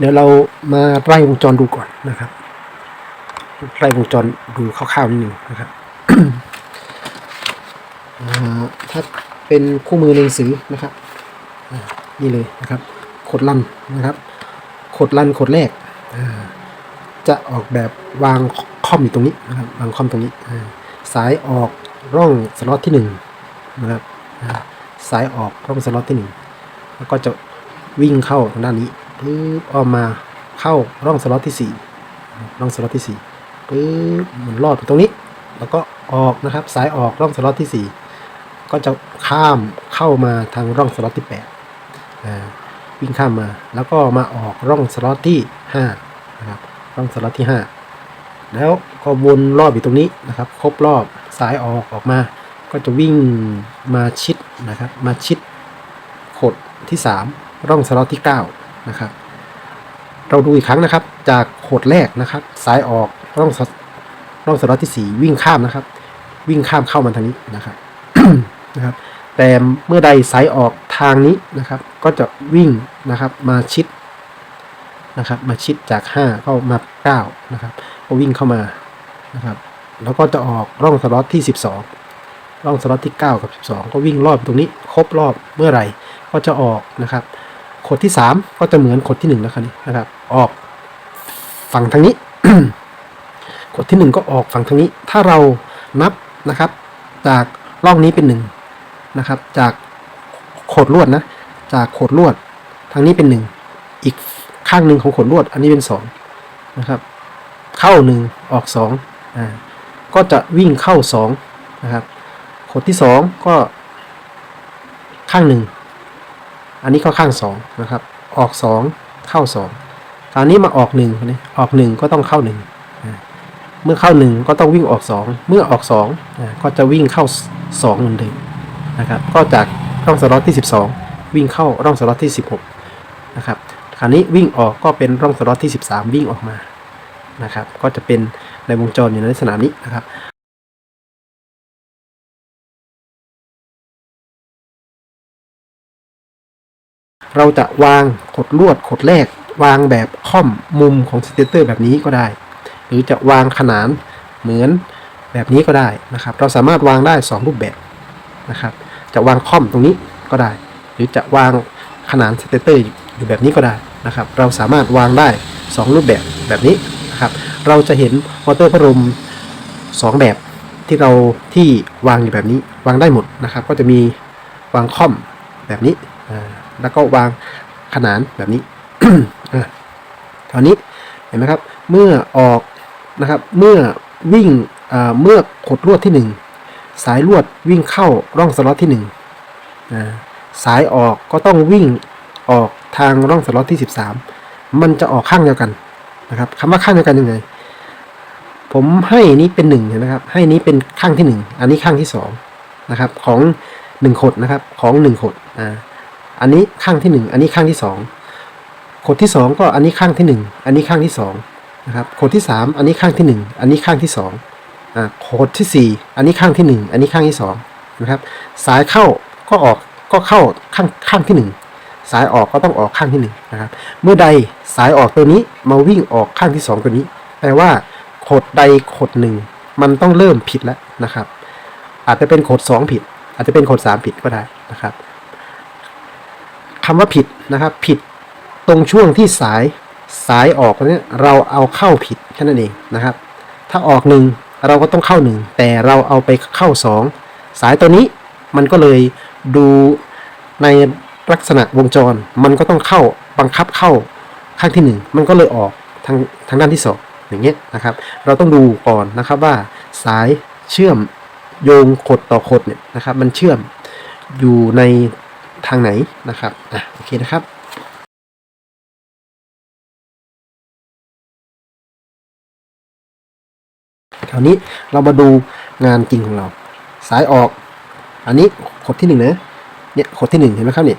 เดี๋ยวเรามาไล่วงจรดูก่อนนะครับไล่วงจรดูคร่าวๆนิดหนึ่งนะครับอ่าถ้าเป็นคู่มือในหนังสือนะครับอ่านี่เลยนะครับขดลันนะครับขดลันขดแรกอ่าจะออกแบบวางค่อมอยู่ตรงนี้นะครับวางค่อมตรงนี้อ่าสายออกร่องสล็อตที่หนึ่งนะครับอ่าสายออกร่องสล็อตที่หนึ่งแล้วก็จะวิ่งเข้าทางด้านนี้ ปึ๊บออกมาเข้าร่องสล็อตที่สี่ร่องสล็อตที่สี่ปึ๊บหมุนรอดไปตรงนี้ แล้วก็ออกนะครับสายออกร่องสล็อตที่สี่ก็จะข้ามเข้ามาทางร่องสล็อตที่8อ่าวิ่งข้ามมาแล้วก็มาออกร่องสล็อตที่5นะครับร่องสล็อตที่ 5 แล้วก็วนรอบอยู่ตรงนี้นะครับ ครบรอบสายออกออกมา ก็จะวิ่งมาชิดนะครับ มาชิดขดที่ 3 ร่องสล็อตที่ 9 นะครับ เราดูอีกครั้งนะครับ จากโขดแรกนะครับสายออกร่องสร่องสล็อตที่ 4 วิ่งข้ามนะครับ วิ่งข้ามเข้ามาทางนี้นะครับนะครับ แต่เมื่อใดสายออกทางนี้นะครับ ก็จะวิ่งนะครับมาชิดนะครับ มาชิดจาก 5 เข้ามา9นะครับก็วิ่งเข้ามานะครับ แล้วก็จะออกร่องสล็อตที่ 12 ร่องสล็อตที่ 9 กับ 12 ก็วิ่งรอบตรงนี้ ครบรอบเมื่อไหร่ก็จะออกนะครับ ขดที่ 3 ก็จะเหมือนขดที่1นะครับนี่นะครับ ออกฝั่งทางนี้ ขดที่ 1 ก็ออกฝั่งทางนี้ ถ้าเรานับนะครับ จากร่องนี้เป็นหนึ่งนะครับ จากโขดลวดนะ จากโขดลวด ทางนี้เป็นหนึ่งอีกข้างหนึ่งของโขดลวด อันนี้เป็นสองนะครับ เข้าหนึ่งออกสองอ่าก็จะวิ่งเข้าสองนะครับ ขดที่สองก็ข้างหนึ่ง อันนี้ก็ข้างสองนะครับ ออกสองเข้าสองคราวนี้มาออกหนึ่งนี่ออกหนึ่งก็ต้องเข้าหนึ่งเมื่อเข้าหนึ่งก็ต้องวิ่งออกสองเมื่อออกสองก็จะวิ่งเข้าสองเหมือนเดิมนะครับ ก็จากร่องสล็อตที่ 12 วิ่งเข้าร่องสล็อตที่ 16 นะครับ คราวนี้วิ่งออกก็เป็นร่องสล็อตที่ 13 วิ่งออกมา นะครับ ก็จะเป็นในวงจรอยู่ในลักษณะนี้นะครับ เราจะวางขดลวดขดแรก วางแบบค่อมมุมของสเตเตอร์แบบนี้ก็ได้ หรือจะวางขนานเหมือนแบบนี้ก็ได้นะครับ เราสามารถวางได้ 2 รูปแบบนะครับ จะวางค่อมตรงนี้ก็ได้ หรือจะวางขนานสเตเตอร์อยู่แบบนี้ก็ได้นะครับ เราสามารถวางได้ 2 รูปแบบแบบนี้นะครับ เราจะเห็นมอเตอร์พัดลม2 แบบที่เราที่วางอยู่แบบนี้ วางได้หมดนะครับ ก็จะมีวางค่อมแบบนี้อ่า แล้วก็วางขนานแบบนี้อ่าคราวนี้เห็นไหมครับ เมื่อออกนะครับ เมื่อวิ่งเมื่อขดลวดที่ 1 สายลวดวิ่งเข้าร่องสล็อตที่1อ่าสายออกก็ต้องวิ่งออกทางร่องสล็อตที่ 13 มันจะออกข้างเดียวกันนะครับคำว่าข้างเดียวกันยังไง ผมให้นี้เป็น1เห็นไหมครับ ให้นี้เป็นข้างที่ 1 อันนี้ข้างที่2นะครับของ 1 ขดนะครับของ 1 ขดอ่า อันนี้ข้างที่ 1 อันนี้ข้างที่ 2 ขดที่ 2 ก็อันนี้ข้างที่ 1 อันนี้ข้างที่2นะครับขดที่ 3 อันนี้ข้างที่ 1 อันนี้ข้างที่2อ่าขดที่ 4 อันนี้ข้างที่ 1 อันนี้ข้างที่2นะครับสายเข้าก็ออกก็เข้าข้างข้างที่ 1 สายออกก็ต้องออกข้างที่1นะครับเมื่อใดสายออกตัวนี้มาวิ่งออกข้างที่ 2 ตัวนี้ แปลว่าขดใดขดหนึ่งมันต้องเริ่มผิดแล้วนะครับ อาจจะเป็นขด2ผิด อาจจะเป็นขด3ผิดก็ได้นะครับ คำว่าผิดนะครับ ผิดตรงช่วงที่สายสายออกตรงนี้เราเอาเข้าผิดแค่นั้นเองนะครับ ถ้าออกหนึ่งเราก็ต้องเข้าหนึ่งแต่เราเอาไปเข้าสองสายตัวนี้มันก็เลยดูในลักษณะวงจร มันก็ต้องเข้าบังคับเข้าข้างที่หนึ่งมันก็เลยออกทางทางด้านที่สองอย่างเงี้ยนะครับ เราต้องดูก่อนนะครับว่าสายเชื่อมโยงขดต่อขดเนี่ยนะครับ มันเชื่อมอยู่ใน ทางไหนนะครับอะโอเคนะครับคราวนี้เรามาดูงานจริงของเรา สายออก อันนี้ขดที่หนึ่งนะเนี่ยขดที่หนึ่งเห็นไหมครับเนี่ย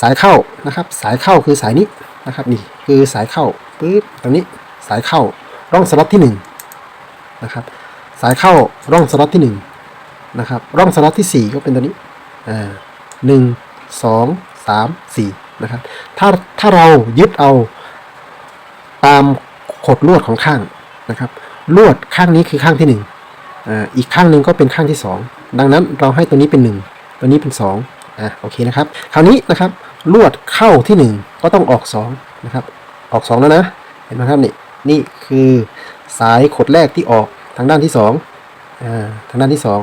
สายเข้านะครับ สายเข้าคือสายนี้นะครับนี่คือสายเข้าปึ๊บตรงนี้สายเข้าร่องสล็อตที่หนึ่งนะครับสายเข้าร่องสล็อตที่หนึ่งนะครับร่องสล็อตที่สี่ก็เป็นตัวนี้อ่าหนึ่ง สองสามสี่นะครับถ้าถ้าเรายึดเอาตามขดลวดของข้างนะครับลวดข้างนี้คือข้างที่หนึ่งอ่าอีกข้างหนึ่งก็เป็นข้างที่สองดังนั้นเราให้ตัวนี้เป็นหนึ่งตัวนี้เป็นสองอะโอเคนะครับคราวนี้นะครับลวดเข้าที่หนึ่งก็ต้องออกสองนะครับออกสองแล้วนะเห็นไหมครับนี่นี่คือสายขดแรกที่ออกทางด้านที่สองอ่าทางด้านที่สอง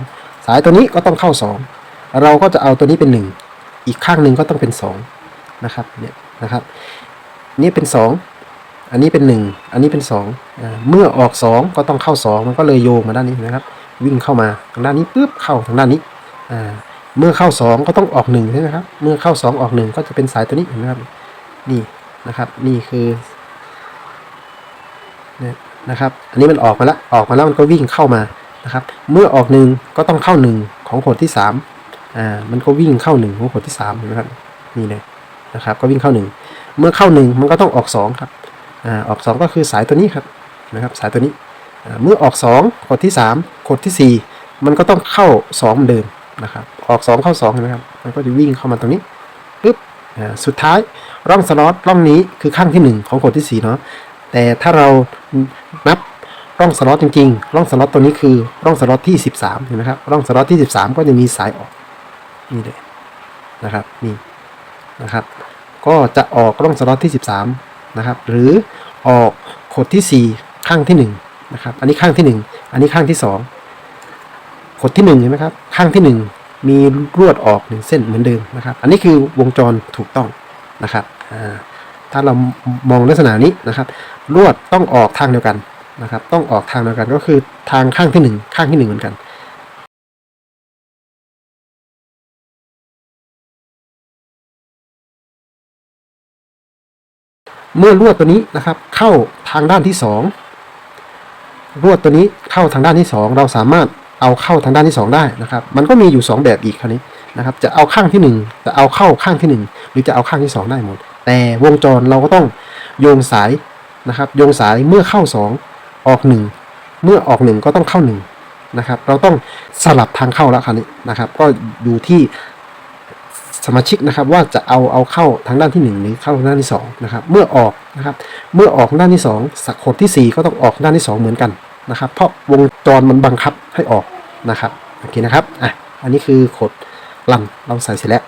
สายตัวนี้ก็ต้องเข้าสองเราก็จะเอาตัวนี้เป็นหนึ่ง อีกข้างหนึ่งก็ต้องเป็นสองนะครับเนี่ยนะครับนี่เป็นสองอันนี้เป็นหนึ่งอันนี้เป็นสองเมื่อออกสองก็ต้องเข้าสองมันก็เลยโยงมาด้านนี้นะครับ วิ่งเข้ามาทางด้านนี้ปุ๊บเข้าทางด้านนี้เมื่อเข้าสองก็ต้องออกหนึ่งใช่ไหมครับเมื่อเข้าสองออกหนึ่งก็จะเป็นสายตัวนี้เห็นไหมครับนี่นะครับนี่คือเนี่ยนะครับอันนี้มันออกมาแล้วออกมาแล้วมันก็วิ่งเข้ามานะครับ เมื่อออกหนึ่งก็ต้องเข้าหนึ่งของขดที่สาม อ่ามันก็วิ่งเข้าหนึ่งของขดที่สามนะครับนี่เลยนะครับ ก็วิ่งเข้าหนึ่งเมื่อเข้าหนึ่งมันก็ต้องออกสองครับอ่าออกสองก็คือสายตัวนี้ครับนะครับ สายตัวนี้อ่าเมื่อออกสองขดที่สามขดที่สี่มันก็ต้องเข้าสองเดิมนะครับ ออกสองเข้าสองเห็นไหมครับมันก็จะวิ่งเข้ามาตรงนี้ปึ๊บอ่าสุดท้ายร่องสล็อตร่องนี้คือข้างที่หนึ่งของขดที่สี่เนาะแต่ถ้าเรานับร่องสล็อตจริงๆ ร่องสล็อตตัวนี้คือร่องสล็อตที่ 13เห็นไหมครับร่องสล็อตที่ 13 ก็จะมีสายออก นี่เลยนะครับนี่นะครับ ก็จะออกร่องสล็อตที่ 13 นะครับ หรือออกขดที่ 4 ข้างที่ 1 นะครับ อันนี้ข้างที่ 1 อันนี้ข้างที่ 2 ขดที่ 1 เห็นไหมครับ ข้างที่ 1 มีลวดออกหนึ่งเส้นเหมือนเดิมนะครับ อันนี้คือวงจรถูกต้องนะครับถ้าเรามองลักษณะนี้นะครับ ลวดต้องออกทางเดียวกันนะครับ ต้องออกทางเดียวกันก็คือทางข้างที่หนึ่งข้างที่หนึ่งเหมือนกัน เมื่อลวดตัวนี้นะครับ เข้าทางด้านที่สองลวดตัวนี้เข้าทางด้านที่สองเราสามารถเอาเข้าทางด้านที่สองได้นะครับ มันก็มีอยู่สองแบบอีกคราวนี้นะครับ จะเอาข้างที่หนึ่งจะเอาเข้าข้างที่หนึ่งหรือจะเอาข้างที่สองได้หมด แต่วงจรเราก็ต้องโยงสายนะครับ โยงสายเมื่อเข้าสองออกหนึ่งเมื่อออกหนึ่งก็ต้องเข้าหนึ่งนะครับ เราต้องสลับทางเข้าแล้วคราวนี้นะครับ ก็อยู่ที่ สมาชิกนะครับว่าจะเอาเอาเข้าทางด้านที่หนึ่งหรือเข้าทางด้านที่สองนะครับเมื่อออกนะครับเมื่อออกด้านที่สองสักขดที่สี่ก็ต้องออกด้านที่สองเหมือนกันนะครับเพราะวงจรมันบังคับให้ออกนะครับโอเคนะครับอะอันนี้คือขดลำเราใส่เสร็จแล้ว